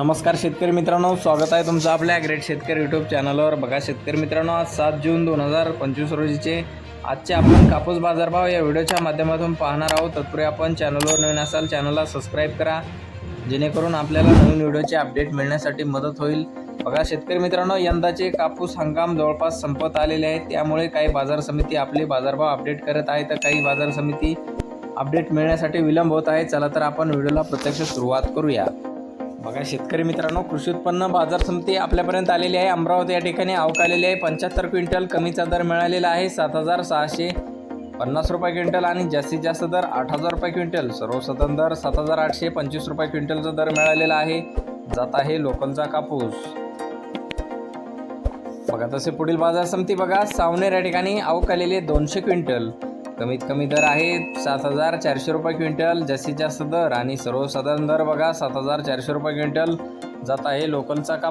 नमस्कार शेतकरी मित्रांनो स्वागत आहे तुमचं आपल्या ग्रेट शेतकरी यूट्यूब चॅनलवर बघा शेतकरी मित्रांनो आज सात जून दोन हजार पंचवीस रोजीचे आजचे आपण कापूस बाजारभाव या व्हिडिओच्या माध्यमातून पाहणार आहोत. तत्पूर्वी आपण चॅनलवर नवीन असाल चॅनलला सबस्क्राईब करा. जेणेकरून आपल्याला नवीन व्हिडिओचे अपडेट मिळण्यासाठी मदत होईल. बघा शेतकरी मित्रांनो यंदाचे कापूस हंगाम जवळपास संपत आलेले आहेत. त्यामुळे काही बाजार समिती आपले बाजारभाव अपडेट करत आहे. तर काही बाजार समिती अपडेट मिळण्यासाठी विलंब होत आहे. चला तर आपण व्हिडिओला प्रत्यक्ष सुरुवात करूया. बघा शेतकरी मित्रांनो कृषी उत्पन्न बाजार समिती आपल्यापर्यंत आलेली आहे. अमरावती या ठिकाणी आवक आलेली आहे. पंच्याहत्तर क्विंटल कमीचा दर मिळालेला आहे. सात हजार सहाशे पन्नास रुपये क्विंटल आणि जास्तीत जास्त दर आठ हजार रुपये क्विंटल. सर्वसाधारण दर सात हजार आठशे पंचवीस रुपये क्विंटलचा दर मिळालेला आहे. जात आहे लोकलचा कापूस. बघा तसे पुढील बाजार समिती बघा. सावनेर या ठिकाणी आवक आलेली आहे दोनशे क्विंटल. कमीत कमी दर आहे सात हजार चारशे रुपये क्विंटल जास्तीत जास्त दर आणि सर्वसाधारण दर बघा सात हजार चारशे रुपये क्विंटल जात आहे लोकलचा कापूस